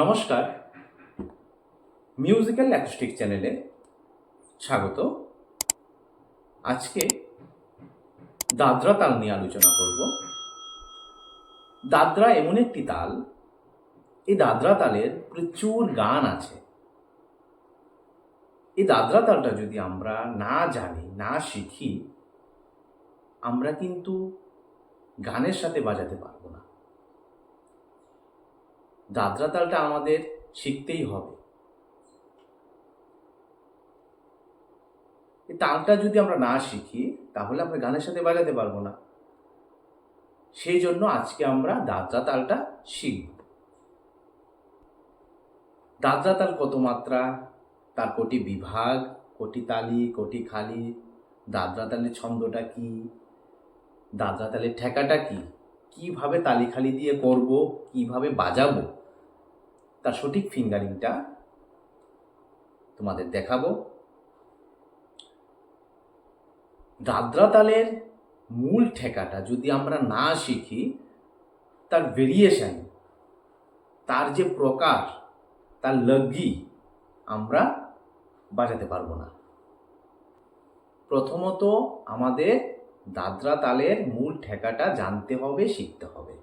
নমস্কার। Musical acoustic চ্যানেলে স্বাগত। আজকে দাদরা তাল নিয়ে আলোচনা করব। দাদরা এমন একটি তাল এই দাদরা তালের প্রচুর গান আছে। এই দাদরা তালটা যদি আমরা না জানি, না শিখি, আমরা কিন্তু গানের সাথে বাজাতে পারব না। দাদরা তালটা আমাদের শিখতেই হবে। এই তালটা যদি আমরা না শিখি, তাহলে আমরা গানের সাথে বাজাতে পারব না। সেই জন্য আজকে আমরা দাদরা তালটা শিখব। দাদরা তাল কত মাত্রা? তার কোটি বিভাগ, কোটি তালি, কোটি খালি। দাদরা তালের ছন্দটা কি? দাদরা তালের ঠেকাটা কি? কীভাবে তালিখালি দিয়ে করব, কীভাবে বাজাবো, তার সঠিক ফিঙ্গারিংটা তোমাদের দেখাবো। দাদরা তালের মূল ঠেকাটা যদি আমরা না শিখি, তার ভেরিয়েশন তার যে প্রকার, তার লগি আমরা বাজাতে পারব না। প্রথমত আমাদের দাদরা তালের মূল ঠেকাটা জানতে হবে, শিখতে হবে।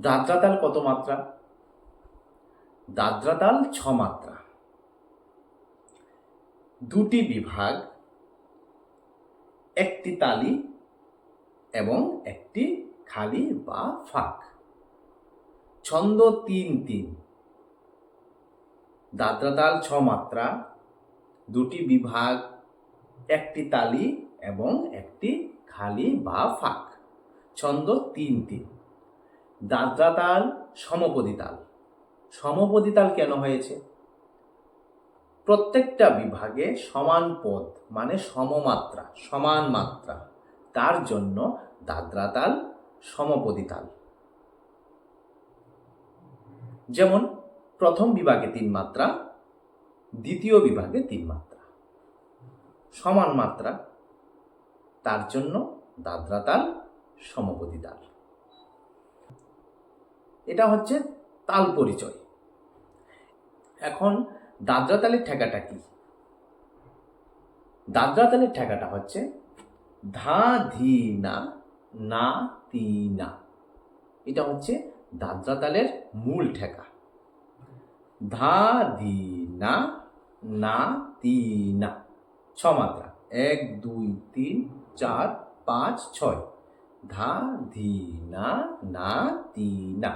দাদরা তাল কত মাত্রা? দাদরা তাল ছ মাত্রা। দুটি বিভাগ, একটি তালি এবং একটি খালি বা ফাঁক। ছন্দ তিন তিন। দাদরা তাল ছ মাত্রা। দুটি বিভাগ, একটি তালি এবং একটি খালি বা ফাঁক। ছন্দ তিন তিন তাল সমপদী তাল। সমপদী তাল কেন হয়েছে? প্রত্যেকটা বিভাগে সমান পদ মানে সমমাত্রা, সমান মাত্রা। তার জন্য দাদরা তাল সমপদী তাল। যেমন, প্রথম বিভাগে তিন মাত্রা দ্বিতীয় বিভাগে তিন মাত্রা। সমান মাত্রা তার জন্য দাদরা তাল সমপদী তাল। এটা হচ্ছে তাল পরিচয়। এখন দাদরা তালের ঠেকাটা কি? দাদরা তালের ঠেকাটা হচ্ছে ধা, ধি, না না, তি, না। এটা হচ্ছে দাদরা তালের মূল ঠেকা। ধা, ধি না না তি না ছ মাত্রা এক, দুই, তিন, চার, পাঁচ, ছয়। ধা, ধি, না না তি না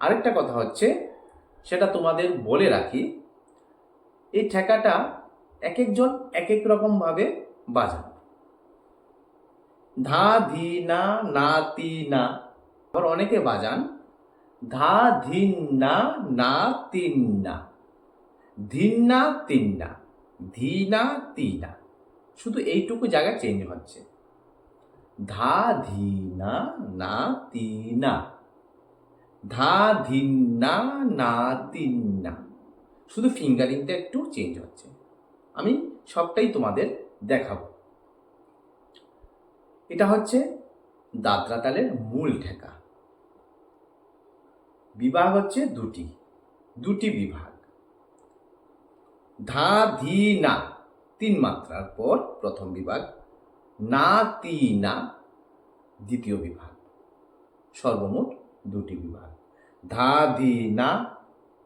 আরেকটা কথা হচ্ছে, সেটা তোমাদের বলে রাখি, এই ঠেকাটা এক একজন এক এক রকমভাবে বাজান। ধা, ধি, না না তি না আবার অনেকে বাজান ধা ধিন না না তিন না ধিন তিন। শুধু এইটুকু জায়গা চেঞ্জ হচ্ছে। ধা ধি না না তি না ধা ধিন না না তিন না শুধু ফিঙ্গারিংটা একটু চেঞ্জ হচ্ছে। আমি সবটাই তোমাদের দেখাবো। এটা হচ্ছে দাদরা তালের মূল ঠেকা। বিভাগ হচ্ছে দুটি দুটি বিভাগ। ধা, ধি, না, তিন মাত্রার পর প্রথম বিভাগ, না, তি, না, দ্বিতীয় বিভাগ। সর্বমোট দুটি বিভাগ। ধা, ধি, না,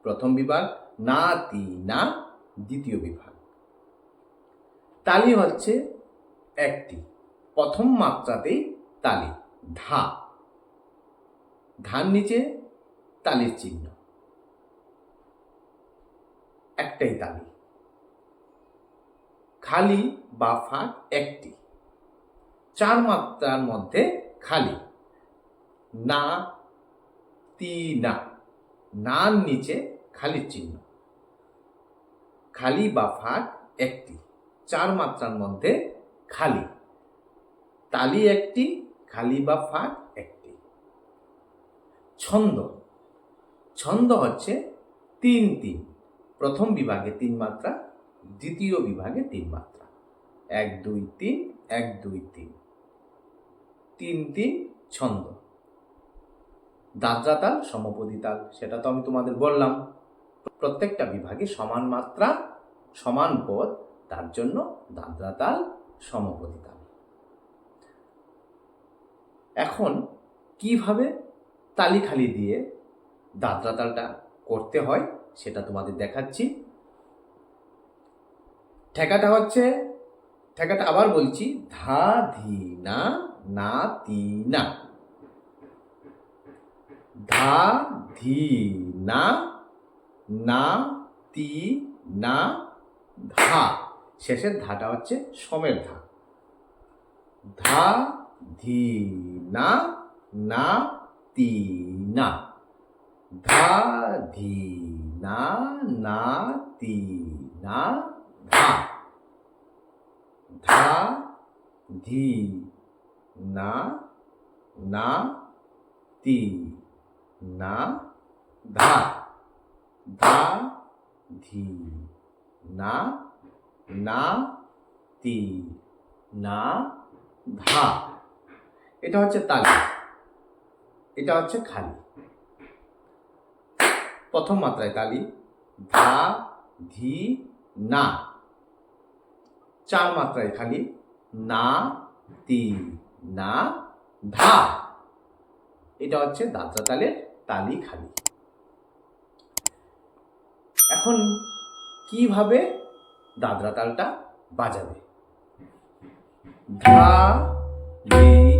প্রথম বিভাগ, না, তি, না, দ্বিতীয় বিভাগ। তালি হচ্ছে একটি, প্রথম মাত্রাতেই তালি, ধা। ধান নিচে তালির চিহ্ন। একটাই তালি খালি বা ফাঁক একটি। চার মাত্রার মধ্যে খালি। না, তি, না। নার নিচে খালি চিহ্ন। খালি বা ফাঁক একটি। চার মাত্রার মধ্যে খালি। তালি একটি, খালি বা ফাঁক একটি। ছন্দ। ছন্দ হচ্ছে তিন তিন। প্রথম বিভাগে তিন মাত্রা, দ্বিতীয় বিভাগে তিন মাত্রা। এক, দুই, তিন, এক, দুই, তিন। তিন তিন, ছন্দ। দাদরা তাল সমপদী তাল সেটা তো আমি তোমাদের বললাম। প্রত্যেকটা বিভাগে সমান মাত্রা, সমান পদ, তার জন্য দাদরা তাল সমপদী তাল এখন কীভাবে তালি খালি দিয়ে দাদরা তালটা করতে হয়, সেটা তোমাদের দেখাচ্ছি। ঠেকাটা হচ্ছে, ঠেকাটা আবার বলছি ধা ধি না না তি না ধা। ধি না না তি না ধা শেষের ধাটা হচ্ছে সমের ধা। ধা ধি না না তি না ধা ধি না না তি না ধা ধা ধি না না তি না ধা ধা ধি না না তি না ধা এটা হচ্ছে তালি এটা হচ্ছে খালি প্রথম মাত্রায় তালি, ধা, ধি, না। চার মাত্রায় খালি, না, তি, না, ধা। এটা হচ্ছে দাদরা তালের তালি খালি। এখন কীভাবে দাদরা তালটা বাজাবে? ধা রি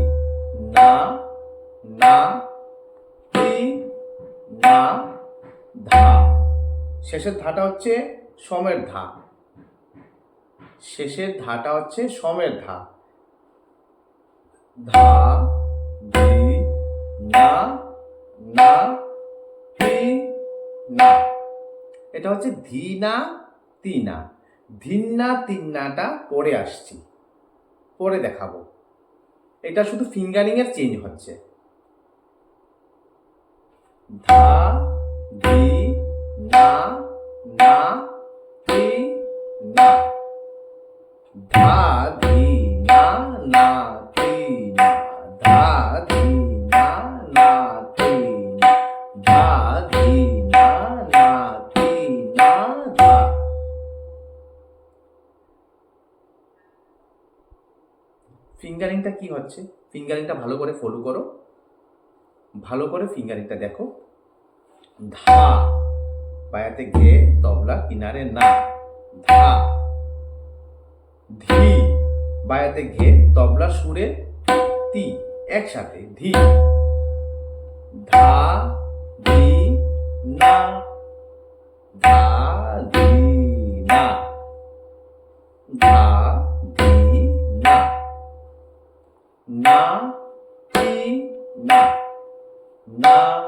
না না, তি, না ধা। শেষের ধাটা হচ্ছে সমের ধা। শেষের ধাটা হচ্ছে সমের ধা। ধা, ধি, না না তি না। এটা হচ্ছে ধি না, তি না। ধিন্না তিন্নাটা পরে আসছি। পরে দেখাবো। এটা শুধু ফিঙ্গারিং এর চেঞ্জ হচ্ছে। ধা ধি না না তি না ধা ধি না না তি না না না না না ফিঙ্গারিংটা কি হচ্ছে? ফিঙ্গারিংটা ভালো করে ফলো করো। ভালো করে ফিঙ্গারিংটা দেখো। ধা। বায়াতে গে তবলা কিনারে না। ধা। ধি। বায়াতে ঘে, তবলা সুরে তি। একসাথে ধি। ধা, ধি, না। ধা, ধি, না। ধা, ধি, না। না, তি, না। না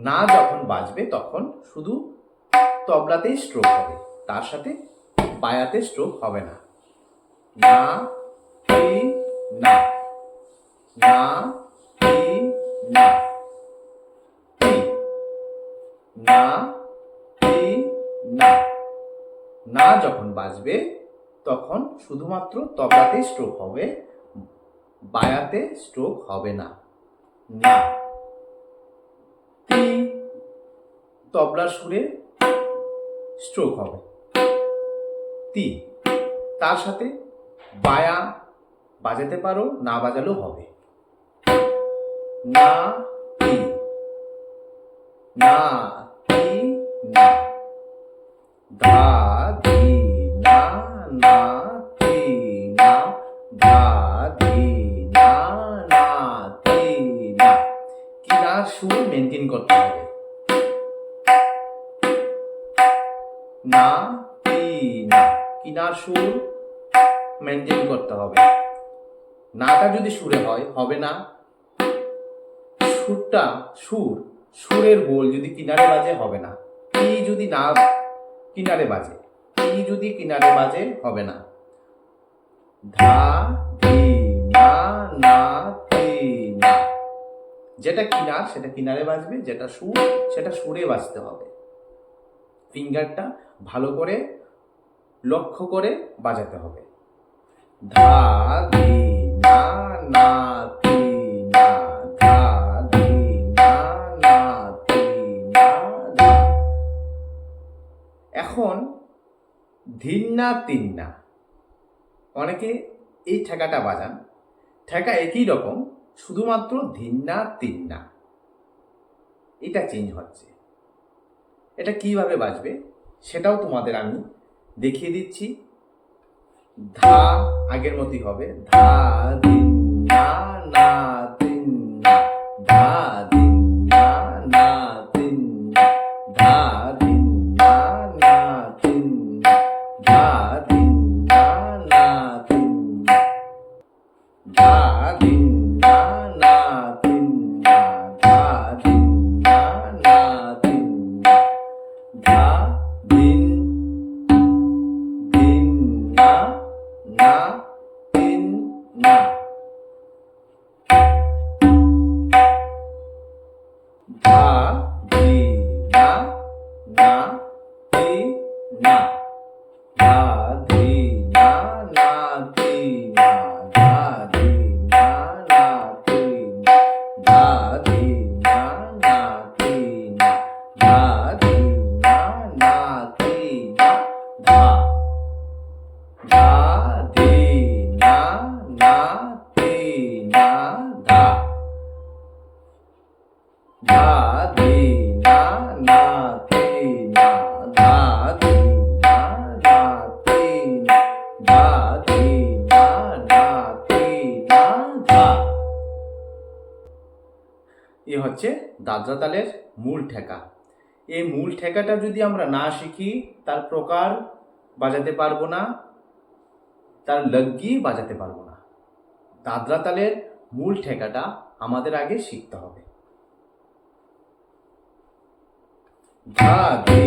না যখন বাজবে তখন শুধু তবলাতেই স্ট্রোক হবে। তার সাথে পায়াতে স্ট্রোক হবে না। না তি না। না তি না। না তি না। না যখন বাজবে তখন শুধুমাত্র তবলাতে স্ট্রোক হবে, বায়াতে স্ট্রোক হবে না। না। তবলার সুরে স্ট্রোক হবে। তি তার সাথে বায়া বাজাতে পারো, না বাজালেও হবে। না, তি না তি, না। ধা, ধি, না না, তি, না। ধা, ধি, না না, তি, না। কিনার সুর মেনটেন করতে হবে। না তি না কিনার সুর মেনটেন করতে হবে। নাটা যদি সুরে হয়, হবে না। সুরটা সুর, সুরের বোল যদি কিনারে বাজে, হবে না। টি যদি না কিনারে বাজে টি যদি কিনারে বাজে, হবে না। ধা, ধি, না না না। যেটা কিনার, সেটা কিনারে বাজবে, যেটা সুর, সেটা সুরে বাজতে হবে। ফিঙ্গারটা ভালো করে লক্ষ্য করে বাজাতে হবে। ধা না না না ধা না না না এখন ধিন্না, তিন্না। অনেকে এই ঠেকাটা বাজান। ঠেকা একই রকম, শুধুমাত্র ধিন্না, তিন্না। এটা চেঞ্জ হচ্ছে। এটা কীভাবে বাজবে সেটাও তোমাদের আমি দেখিয়ে দিচ্ছি। ধা আগের মতই হবে। ধা দিন না না তিন, ধা ধা হচ্ছে দাদরা মূল ঠেকা। এই মূল ঠেকাটা যদি আমরা না শিখি, তার প্রকার বাজাতে পারব না, তার লগ্গি বাজাতে পারব না। দাদরা তালের মূল ঠেকাটা আমাদের আগে শিখতে হবে। ধা দি